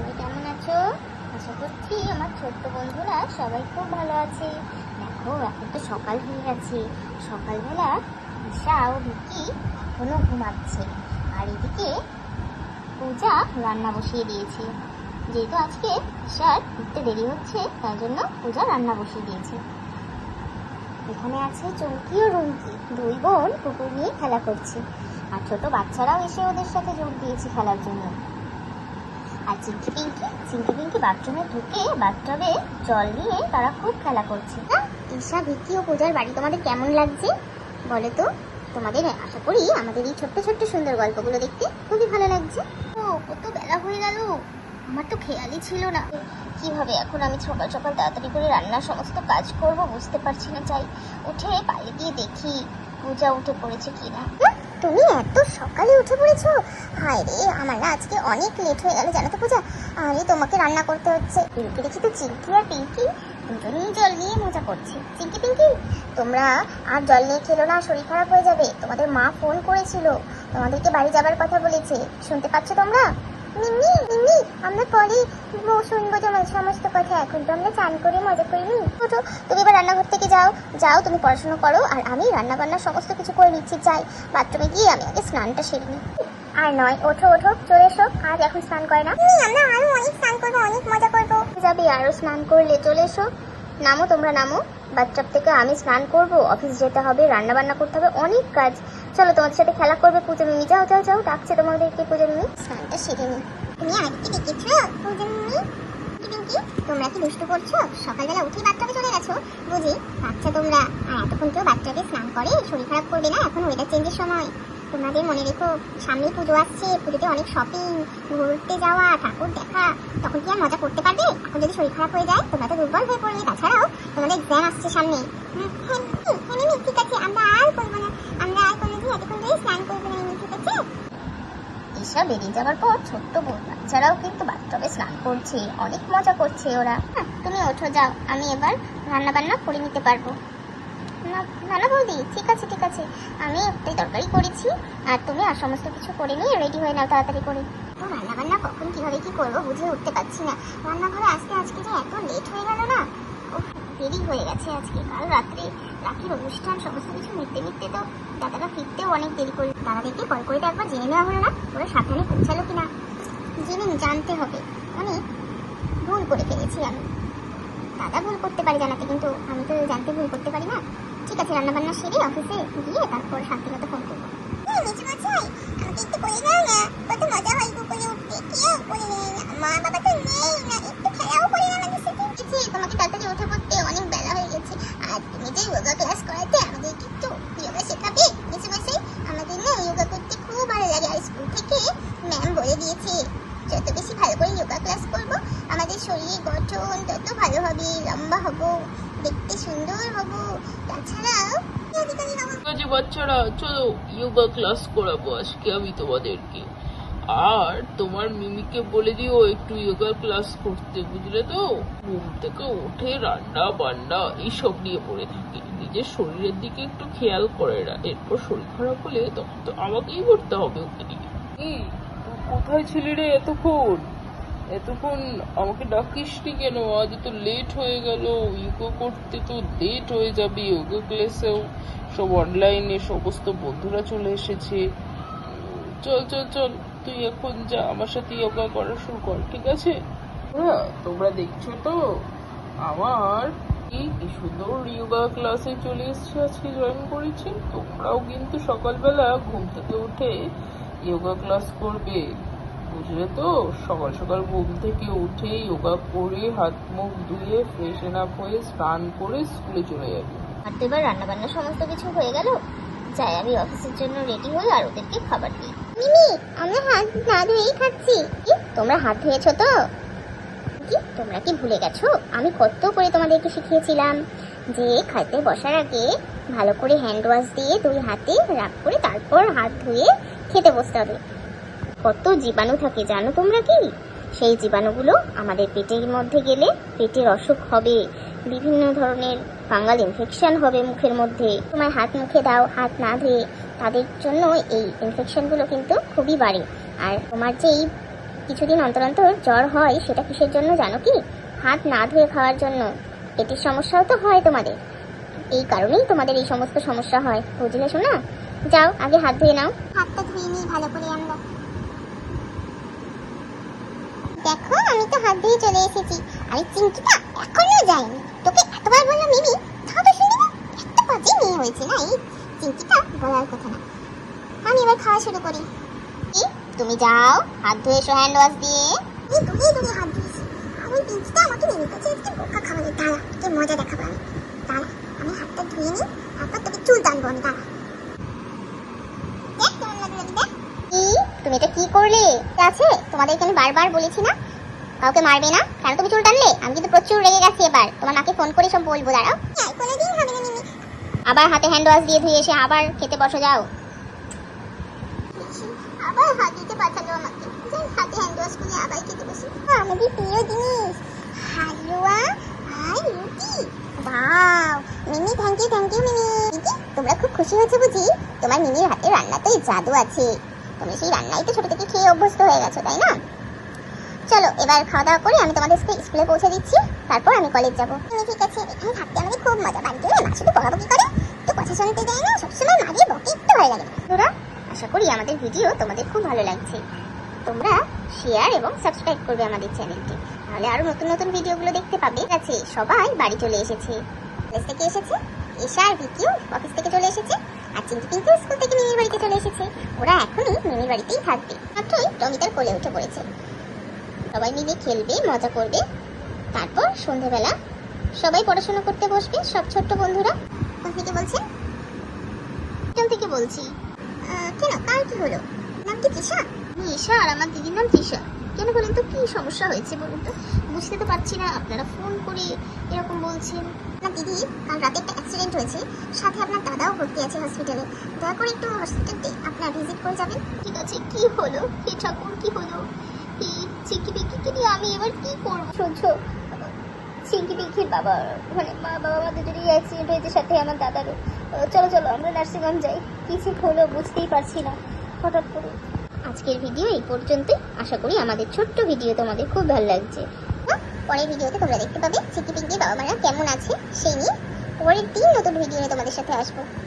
সবাই কেমন আছো? আশা করছি আমার ছোট্ট বন্ধুরা সবাই খুব ভালো আছে। দেখো, এখন তো সকাল হয়ে গেছে। সকালবেলা ঈশা ও ভিকি এখনও ঘুমাচ্ছে। আর এদিকে পূজা রান্না বসিয়ে দিয়েছে। যেহেতু আজকে ঈশার উঠতে দেরি হচ্ছে তাই জন্য পূজা রান্না বসিয়ে দিয়েছে। এখানে আছে চৌকি ও রুমকি। দুই বোন কুকুর নিয়ে খেলা করছে। আর ছোট বাচ্চারাও এসে ওদের সাথে যোগ দিয়েছে খেলার জন্য। আর চিঙ্কি পিঙ্কি চিঙ্কি পিঙ্কি বাথরুমে ঢুকে বাথটবে জল নিয়ে তারা খুব খেলা করছে। ঈশা, ভিকি ও পূজার বাড়ি তোমাদের কেমন লাগছে? বলো তো, তোমাদের, আশা করি আমাদের এই ছোট্ট ছোট্ট সুন্দর গল্পগুলো দেখতে খুবই ভালো লাগছে। ও কত বেলা হয়ে গেল। আমার তো খেয়ালই ছিল না। কীভাবে এখন আমি সকাল সকাল তাড়াতাড়ি করে রান্নার সমস্ত কাজ করব বুঝতে পারছি না। চাই উঠে বাইরে গিয়ে দেখি পূজা উঠে পড়েছে কিনা। তুমি এত সকালে উঠে পড়েছো? হায় রে, আমার না আজকে অনেক লেট হয়ে গেল, জানো তো পূজা? আমি তোমাকে রান্না করতে হচ্ছে। পিঙ্কি দেখি তো চিঙ্কি আর পিঙ্কি দুজনেই জল নিয়ে মজা করছে। চিঙ্কি, পিঙ্কি, তোমরা আর জল নিয়ে খেলো না, শরীর খারাপ হয়ে যাবে। তোমাদের মা ফোন করেছিল। তোমাদেরকে বাড়ি যাবার কথা বলেছে। শুনতে পাচ্ছ তোমরা? মিমি মিমি আমরা পরে শুনব তোমার সমস্ত কথা এখন তো আমরা চান করে মজা করিনি ওঠো, তুমি এবার রান্নাঘর থেকে যাও। যাও, তুমি পড়াশোনা করো, আর আমি রান্না বান্না সমস্ত কিছু করে নিচ্ছি, যাই। বাথরুমে গিয়ে আমি আগে স্নানটা সেরে নিই। আর নয়, ওঠো ওঠো, চলে এসো। আজ এখন স্নান করে না আমরা আরও অনেক স্নান করব, অনেক মজা করব। যাবে, আরও স্নান করলে চলে এসো। নামো, তোমরা নামো। বাথটাব থেকে আমি স্নান করব, অফিস যেতে হবে রান্না বান্না করতে হবে, অনেক কাজ। চলো তোমাদের সাথে খেলা করবে পূজা মিমি যাও যাও যাও ডাকছে তোমাদেরকে পূজা মিমি স্নানটা সেরে নি তুমি আজকে ডেকেছো পূজা মিমি পিঙ্কি তোমরা কি দুষ্টু করছ? সকালবেলা উঠে বাথটাবে চলে গেছো? বুঝি বাচ্চা তোমরা। আর এতক্ষণ কেউ বাচ্চাদের স্নান করে শরীর খারাপ করবে না? এখন ওয়েদার চেঞ্জের সময়। তোমাদের মনে রেখো সামনে পুজো আসছে পুজোতে অনেক শপিং ঘুরতে যাওয়া ঠাকুর দেখা। তখন কি আর মজা করতে পারবে? এখন যদি শরীর খারাপ হয়ে যায় তোমরা তো দুর্বল হয়ে পড়বে। তাছাড়াও তোমাদের এক্সাম আসছে সামনে। হ্যাঁ, ঠিক আছে আমরা আর করব না আমরা আর কোনোদিন এতক্ষণ ধরে স্নান করব না মিমি, ঠিক আছে ঈশা বেরিয়ে যাওয়ার পর ছোট্ট বোন বাচ্চারাও কিন্তু বাথটবে স্নান করছে অনেক মজা করছে ওরা। হ্যাঁ, তুমি ওঠো যাও আমি এবার রান্না বান্না করে নিতে পারব। না না না বৌদি ঠিক আছে ঠিক আছে। আমি একটাই তরকারি করেছি আর তুমি আর সমস্ত কিছু করে নিয়ে রেডি হয়ে নাও তাড়াতাড়ি করে। রান্না বান্না কখন কীভাবে কি করব বুঝে উঠতে পারছি না। রান্নাঘরে আসতে আজকে যে এত লেট হয়ে গেল না। উফ, দেরি হয়ে গেছে আজকে কাল রাত্রে রাখির অনুষ্ঠান সমস্ত কিছু মিটতে মিটতে তো দাদারা ফিরতেও অনেক দেরি করে। দাদাদেরকে কল করে একবার জেনে নেওয়া হলো না ওরা সাবধানে পৌঁছালো কিনা। জেনে জানতে হবে অনেক ভুল করে ফেলেছি আমি। দাদা ভুল করতে পারি জানাতে কিন্তু আমি তো জানতে ভুল করতে পারি না। ঠিক আছে রান্না বান্না সেরে অফিসে গিয়ে তারপর শান্তিমতো ফোন করব। হয় মা বাবা তো নেই না। একটু খেলাও করে না আমাদের সাথে তোমাকে যে যোগা ক্লাস করাতে আমাদের শেখাবে আমাদের না যোগা করতে খুব ভালো স্কুল থেকে ম্যাম দিয়েছে যত বেশি যোগা ক্লাস আমাদের গঠন লম্বা হব দেখতে সুন্দর হব তাছাড়াও আছে বাচ্চারা চলো যোগা ক্লাস করাবো আজকে আমি তোমাদেরকে। আর তোমার মিমিকে বলে দিও, একটু যোগা ক্লাস করতে, বুঝলে তো? ঘুম থেকে উঠে রান্না বান্না এইসব নিয়ে পড়ে থাকে। নিজের শরীরের দিকে একটু খেয়াল করে না। এরপর শরীর খারাপ হলে তখন তো আমাকেই করতে হবে ওকে নিয়ে। কোথায় ছিলি রে এতক্ষণ? এতক্ষণ আমাকে ডাকিসনি কেন? আজ তো লেট হয়ে গেল। ইউগো করতে তো লেট হয়ে যাবে। ইউগো ক্লাসেও সব অনলাইনে সমস্ত বন্ধুরা চলে এসেছে। চল চল চল। তুই এখন যা আমার সাথে যোগা করা শুরু কর ঠিক আছে? হ্যাঁ তোমরা দেখছ তো আমার কি কি সুন্দর যোগা ক্লাসে চলে এসেছে আজকে জয়েন করেছি। তোমরাও কিন্তু সকালবেলা ঘুম থেকে উঠে যোগা ক্লাস করবে বুঝলে তো? সকাল সকাল ঘুম থেকে উঠে যোগা করে হাত মুখ ধুয়ে ফ্রেশন আপ হয়ে স্নান করে স্কুলে চলে যাবে। আর তো এবার রান্না বান্না সমস্ত কিছু হয়ে গেল? যাই আমি অফিসের জন্য রেডি হই আর ওদেরকে খাবার দিই। মিমি আমরা হাত না ধুয়েই খাচ্ছি। কি তোমরা হাত ধুয়েছো তো? তোমরা কি ভুলে গেছো? আমি কত করে তোমাদেরকে শিখিয়েছিলাম যে খাইতে বসার আগে ভালো করে হ্যান্ড ওয়াশ দিয়ে দুই হাতে রাখ করে তারপর হাত ধুয়ে খেতে বসতে হবে। কত জীবাণু থাকে জানো তোমরা কি? সেই জীবাণুগুলো আমাদের পেটের মধ্যে গেলে পেটের অসুখ হবে, বিভিন্ন ধরনের ফাঙ্গাল ইনফেকশন হবে মুখের মধ্যে। তোমার হাত মুখে দাও, হাত না ধুয়ে তাদের জন্য এই ইনফেকশনগুলো কিন্তু খুবই বাড়ে। আর তোমার যেই কিছুদিন অন্তর অন্তর জ্বর হয়, সেটা কিসের জন্য জানো কি? হাত না ধুয়ে খাওয়ার জন্য। পেটের সমস্যাও তো হয় তোমাদের। এই কারণেই তোমাদের এই সমস্ত সমস্যা হয়। বুঝলে শোনা যাও, আগে হাত ধুয়ে নাও। হাতটা ধুয়ে নিই, ভালো করে আমরা। দেখো, আমি তো হাত ধুয়ে চলে এসেছি। আরে চিংকিটা এখনও যায়নি। তোকে এতবার বললাম, মিমি, তাও তো শুনি না এত বাজে মেয়ে হয়েছে না এই চিংকিটা বলার কথা না। আমি এবার খাওয়া শুরু করি। কি তুমি যাও হাত ধুয়ে এসো হ্যান্ড ওয়াশ দিয়ে। এই হাত ধুয়েছি আমি আমাকে আজকে বোকা খাওয়ালে দাঁড়া তোকে মজা দেখাবো আমি। দাঁড়া আমি হাতটা ধুয়ে নিই তারপর তোকে চুল টানবো আমি দাঁড়া। তুমি এটা কি করলে? আছে? তোমাদেরকে আমি বারবার বলেছি না। কাউকে মারবে না। কেন তুমি চুল টানলে? আমি কিন্তু প্রচুর রেগে গেছি এবার। তোমার মাকে ফোন করে সব বলব দাঁড়াও কোনোদিন হবে না মিমি আবার হাতে হ্যান্ড ওয়াশ দিয়ে ধুয়ে এসে আবার খেতে বসে, যাও। আবার হাত হ্যান্ড আবার খেতে জিনিস। হালুয়া রুটি। বাও মিমি মিমি তোমরা খুব খুশি বুঝি? তোমার আছে। তুমি সেই রান্নাই তো ছোট থেকে খেয়ে অভ্যস্ত হয়ে গেছো, তাই না? চলো, এবার খাওয়া দাওয়া করে আমি তোমাদেরকে স্কুলে পৌঁছে দিচ্ছি। তারপর আমি কলেজ যাব। তুমি ঠিক আছে এখানে থাকতে আমাদের খুব মজা। বাড়ি গেলে মা শুধু বকাবকি করে তো কথা শুনতে দেয় না সবসময় মাঝে বকে, একটু ভালো লাগে। তোরা আশা করি আমাদের ভিডিও তোমাদের খুব ভালো লাগছে। তোমরা শেয়ার এবং সাবস্ক্রাইব করবে আমাদের চ্যানেলটি তাহলে আরও নতুন নতুন ভিডিওগুলো দেখতে পাবে। আছে, সবাই বাড়ি চলে এসেছে। কলেজ থেকে এসেছে এশা আর ভিকিও অফিস থেকে চলে এসেছে, আর চিন্টু পিঙ্কু স্কুল থেকে মিমির বাড়িতে চলে এসেছে। ওরা এখনই মিমির বাড়িতেই থাকবে। মাত্রই টমিতার কোলে উঠে পড়েছে। সবাই মিলে খেলবে, মজা করবে। তারপর সন্ধেবেলা সবাই পড়াশোনা করতে বসবে, সব ছোট্ট বন্ধুরা। কোন থেকে বলছেন কোন থেকে বলছি। কেন? কার কি হলো? নাম কি তৃষা ঈশা আর আমার দিদির নাম তৃষা কেন বলেন তো, কি সমস্যা হয়েছে বলুন তো? বুঝতে তো পারছি না, আপনারা ফোন করে এরকম বলছেন। না দিদি কাল রাতে একটা অ্যাক্সিডেন্ট হয়েছে, সাথে আপনার দাদাও ভর্তি আছে হসপিটালে দয়া করে একটু হসপিটালতে আপনার ভিজিট করে যাবেন। ঠিক আছে, কি হলো? হে ঠাকুর, কি হলো? এই চিকি পিকিকে নিয়ে আমি এবার কি করব? সহ্য চিঙ্কি পিঙ্কির বাবা মানে মা, বাবা, মা দুজনেই অ্যাক্সিডেন্ট হয়েছে, সাথে আমার দাদারও চলো চলো, আমরা নার্সিংহোম যাই। কিছু হলো বুঝতেই পারছি না, হঠাৎ করে। আজকের ভিডিও এই পর্যন্তই। আশা করি আমাদের ছোট্ট ভিডিও তোমাদের খুব ভালো লাগছে। পরের ভিডিওতে তোমরা দেখতে পাবে চিকি পিঙ্কির বাবা মারা কেমন আছে, সেই নিয়ে পরের দিন নতুন ভিডিও নিয়ে তোমাদের সাথে আসব।